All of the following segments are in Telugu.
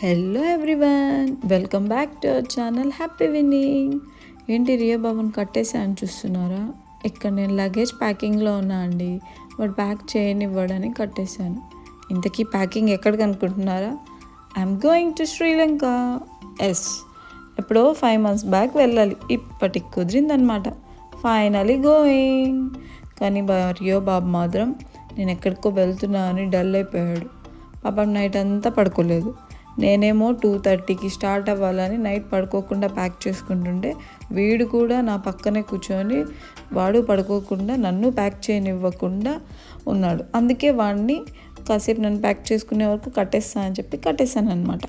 Hello everyone welcome back to our channel happy winning ఏంటి రియా బాబుని కట్టేసాను చూస్తున్నారా? ఇక్కడ నేను లగేజ్ ప్యాకింగ్లో ఉన్నా అండి. వాడు ప్యాక్ చేయనివ్వడని కట్టేశాను. ఇంతకీ ప్యాకింగ్ ఎక్కడికి అనుకుంటున్నారా I'm going to Sri Lanka yes ఎప్పుడో ఫైవ్ మంత్స్ బ్యాక్ వెళ్ళాలి. ఇప్పటికి కుదిరిందనమాట ఫైనలీ గోయింగ్ కానీ రియో బాబు మాత్రం నేను ఎక్కడికో వెళ్తున్నా అని డల్ అయిపోయాడు. పాపం నైట్ అంతా పడుకోలేదు. నేనేమో టూ థర్టీకి స్టార్ట్ అవ్వాలని నైట్ పడుకోకుండా ప్యాక్ చేసుకుంటుంటే వీడు కూడా నా పక్కనే కూర్చొని వాడు పడుకోకుండా నన్ను ప్యాక్ చేయనివ్వకుండా ఉన్నాడు. అందుకే వాడిని కాసేపు నన్ను ప్యాక్ చేసుకునే వరకు కట్టేస్తా అని చెప్పి కట్టేశాను అనమాట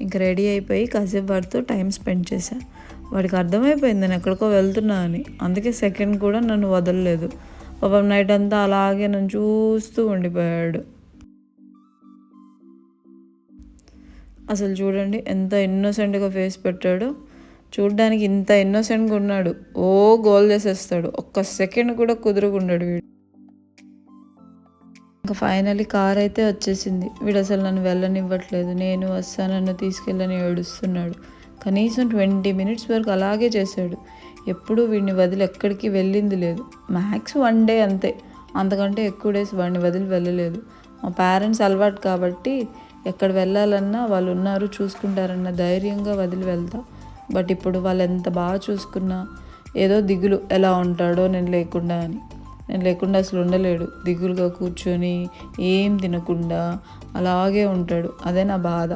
ఇంక రెడీ అయిపోయి కాసేపు వాడితో టైం స్పెండ్ చేశాను వాడికి అర్థమైపోయింది నేను ఎక్కడికో వెళ్తున్నా అని. అందుకే సెకండ్ కూడా నన్ను వదలలేదు. పాపం నైట్ అంతా అలాగే నన్ను చూస్తూ ఉండిపోయాడు. అసలు చూడండి ఎంత ఇన్నోసెంట్గా ఫేస్ పెట్టాడో. చూడడానికి ఇంత ఇన్నోసెంట్గా ఉన్నాడు. ఓ గోల్ చేసేస్తాడు. ఒక్క సెకండ్ కూడా కుదురుకున్నాడు వీడు. ఇంకా ఫైనలీ కార్ అయితే వచ్చేసింది. వీడు అసలు నన్ను వెళ్ళనివ్వట్లేదు. నేను వస్తా నన్ను తీసుకెళ్ళని ఏడుస్తున్నాడు. కనీసం ట్వంటీ మినిట్స్ వరకు అలాగే చేశాడు. ఎప్పుడూ వీడిని వదిలి ఎక్కడికి వెళ్ళింది లేదు. మ్యాక్స్ వన్ డే అంతే. అంతకంటే ఎక్కువ డేస్ వాడిని వదిలి వెళ్ళలేదు. మా పేరెంట్స్ అలవాటు కాబట్టి ఎక్కడ వెళ్ళాలన్నా వాళ్ళు ఉన్నారు చూసుకుంటారన్న ధైర్యంగా వదిలి వెళ్తా. బట్ ఇప్పుడు వాళ్ళు ఎంత బాగా చూసుకున్నా ఏదో దిగులు ఎలా ఉంటాడో నేను లేకుండా అని. నేను లేకుండా అసలు ఉండలేడు. దిగులుగా కూర్చొని ఏం తినకుండా అలాగే ఉంటాడు. అదే నా బాధ.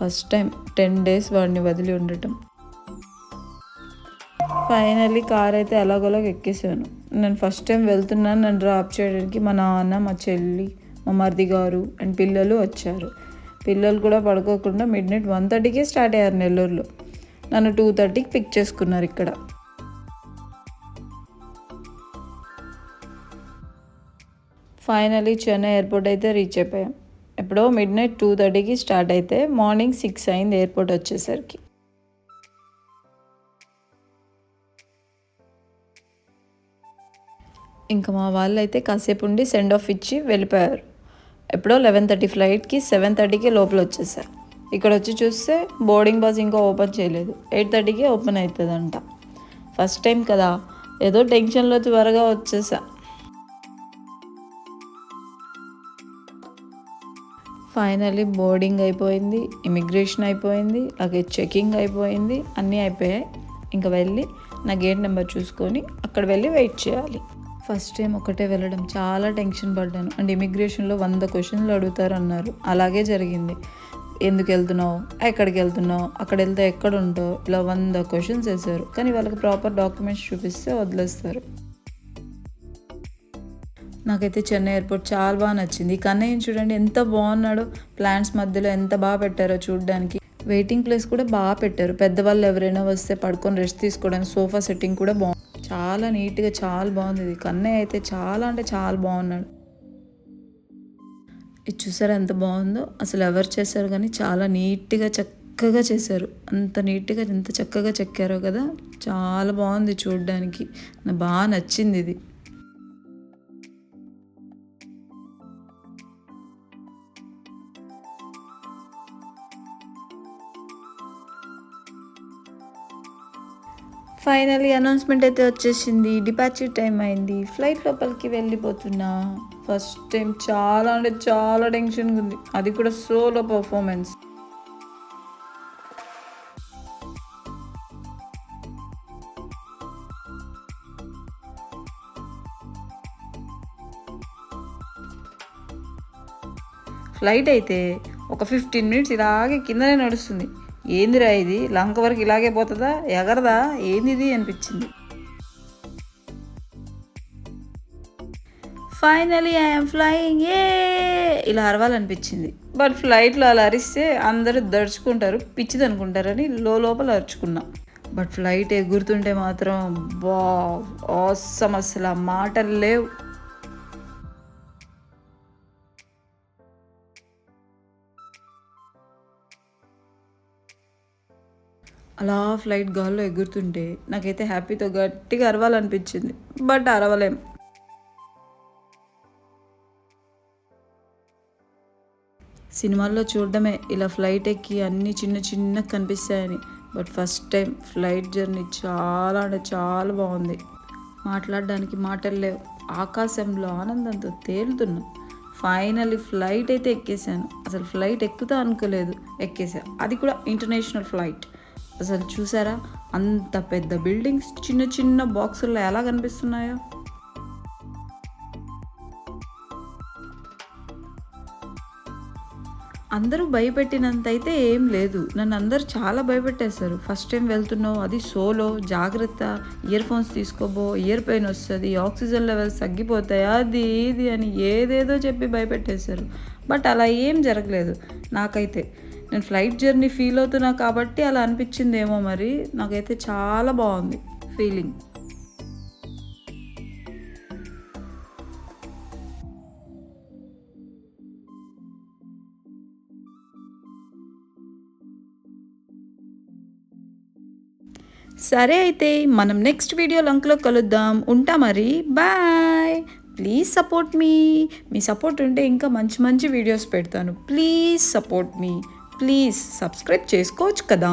ఫస్ట్ టైం టెన్ డేస్ వాడిని వదిలి ఉండటం. ఫైనల్లీ కార్ అయితే ఎలాగోలాగ ఎక్కేసాను. నేను ఫస్ట్ టైం వెళ్తున్నాను. నన్ను డ్రాప్ చేయడానికి మా నాన్న మా చెల్లి మా మరిది గారు అండ్ పిల్లలు వచ్చారు. పిల్లలు కూడా పడుకోకుండా మిడ్ నైట్ వన్ థర్టీకే స్టార్ట్ అయ్యారు నెల్లూరులో. నన్ను టూ థర్టీకి పిక్ చేసుకున్నారు ఇక్కడ. ఫైనలీ చెన్నై ఎయిర్పోర్ట్ అయితే రీచ్ అయిపోయాం. ఎప్పుడో మిడ్ నైట్ టూ థర్టీకి స్టార్ట్ అయితే మార్నింగ్ సిక్స్ అయింది ఎయిర్పోర్ట్ వచ్చేసరికి. ఇంకా మా వాళ్ళు అయితే కాసేపు ఉండి సెండ్ ఆఫ్ ఇచ్చి వెళ్ళిపోయారు. ఎప్పుడో లెవెన్ థర్టీ ఫ్లైట్కి సెవెన్ థర్టీకి లోపల వచ్చేసా. ఇక్కడ వచ్చి చూస్తే బోర్డింగ్ బస్ ఇంకా ఓపెన్ చేయలేదు. ఎయిట్ థర్టీకి ఓపెన్ అవుతుందంట ఫస్ట్ టైం కదా. ఏదో టెన్షన్లో త్వరగా వచ్చేసా. ఫైనల్లీ బోర్డింగ్ అయిపోయింది ఇమిగ్రేషన్ అయిపోయింది అలాగే చెకింగ్ అయిపోయింది అన్నీ అయిపోయాయి. ఇంకా వెళ్ళి నా గేట్ నెంబర్ చూసుకొని అక్కడ వెళ్ళి వెయిట్ చేయాలి. ఫస్ట్ టైం ఒకటే వెళ్ళడం. చాలా టెన్షన్ పడ్డాను. అండ్ ఇమిగ్రేషన్లో వంద క్వశ్చన్లు అడుగుతారు అన్నారు అలాగే జరిగింది. ఎందుకు వెళ్తున్నావు? ఎక్కడికి వెళ్తున్నావు? అక్కడ వెళ్తే ఎక్కడ ఉంటావు ఇలా వంద క్వశ్చన్స్ వేశారు. కానీ వాళ్ళకి ప్రాపర్ డాక్యుమెంట్స్ చూపిస్తే వదిలేస్తారు. నాకైతే చెన్నై ఎయిర్పోర్ట్ చాలా బాగా నచ్చింది. కన్నయ్య చూడండి ఎంత బాగున్నాడో. ప్లాంట్స్ మధ్యలో ఎంత బాగా పెట్టారో చూడడానికి. వెయిటింగ్ ప్లేస్ కూడా బాగా పెట్టారు. పెద్దవాళ్ళు ఎవరైనా వస్తే పడుకొని రెస్ట్ తీసుకోవడానికి సోఫా సెట్టింగ్ కూడా బాగుంది. చాలా నీట్గా చాలా బాగుంది ఇది. కన్నయ్య అయితే చాలా అంటే చాలా బాగున్నాడు. ఇది చూసారు ఎంత బాగుందో? అసలు ఎవరు చేశారు కానీ చాలా నీట్గా చక్కగా చేశారు. అంత నీట్గా ఎంత చక్కగా చెక్కారో కదా? చాలా బాగుంది చూడడానికి. నాకు బాగా నచ్చింది ఇది. ఫైనలీ అనౌన్స్మెంట్ అయితే వచ్చేసింది. డిపార్చర్ టైం అయింది. ఫ్లైట్ లోపలికి వెళ్ళిపోతున్నా. ఫస్ట్ టైం చాలా అంటే చాలా టెన్షన్గా ఉంది. అది కూడా సోలో పర్ఫార్మెన్స్ ఫ్లైట్ అయితే ఒక ఫిఫ్టీన్ మినిట్స్ ఇలాగే కిందనే నడుస్తుంది. ఏందిరా ఇది? లంక వరకు ఇలాగే పోతుందా? ఎగరదా? ఏందిది? అనిపించింది. ఫైనలీ ఐఎమ్ ఫ్లయింగ్ ఏ ఇలా అరవాలనిపించింది. బట్ ఫ్లైట్లో అలా అరిస్తే అందరూ దడుచుకుంటారు పిచ్చిది అనుకుంటారని లో లోపల అరుచుకున్నాం. బట్ ఫ్లైట్ ఎగురుతుంటే మాత్రం బా ఆసమ్ అసలు ఆ మాటలు లేవు. అలా ఫ్లైట్ గాల్లో ఎగురుతుంటే నాకైతే హ్యాపీతో గట్టిగా అరవాలనిపించింది బట్ అరవలేం. సినిమాల్లో చూడడమే ఇలా ఫ్లైట్ ఎక్కి అన్నీ చిన్న చిన్న కనిపిస్తాయని but first time flight journey చాలా అంటే చాలా బాగుంది. మాట్లాడడానికి మాటలు లేవు ఆకాశంలో ఆనందంతో తేలుతున్నా. ఫైనల్లీ ఫ్లైట్ అయితే ఎక్కేసాను అసలు ఫ్లైట్ ఎక్కుతా అనుకోలేదు ఎక్కేసా అది కూడా ఇంటర్నేషనల్ ఫ్లైట్ అసలు చూసారా? అంత పెద్ద బిల్డింగ్స్ చిన్న చిన్న బాక్సుల్లో ఎలా కనిపిస్తున్నాయో? అందరూ భయపెట్టినంత అయితే ఏం లేదు. నన్ను అందరూ చాలా భయపెట్టేశారు. ఫస్ట్ టైం వెళ్తున్నావు అది సోలో జాగ్రత్త ఇయర్ ఫోన్స్ తీసుకోబో ఇయర్ పెయిన్ వస్తుంది ఆక్సిజన్ లెవెల్స్ తగ్గిపోతాయి అది ఇది అని ఏదేదో చెప్పి భయపెట్టేశారు. బట్ అలా ఏం జరగలేదు నాకైతే. నేను ఫ్లైట్ జర్నీ ఫీల్ అవుతున్నా కాబట్టి అలా అనిపించిందేమో మరి. నాకైతే చాలా బాగుంది ఫీలింగ్ సరే అయితే మనం నెక్స్ట్ వీడియో లంక్లో కలుద్దాం. ఉంటా మరి. బాయ్ ప్లీజ్ సపోర్ట్ మీ మీ సపోర్ట్ ఉంటే ఇంకా మంచి మంచి వీడియోస్ పెడతాను. ప్లీజ్ సపోర్ట్ మీ ప్లీజ్ సబ్స్క్రైబ్ చేసుకోవచ్చు కదా.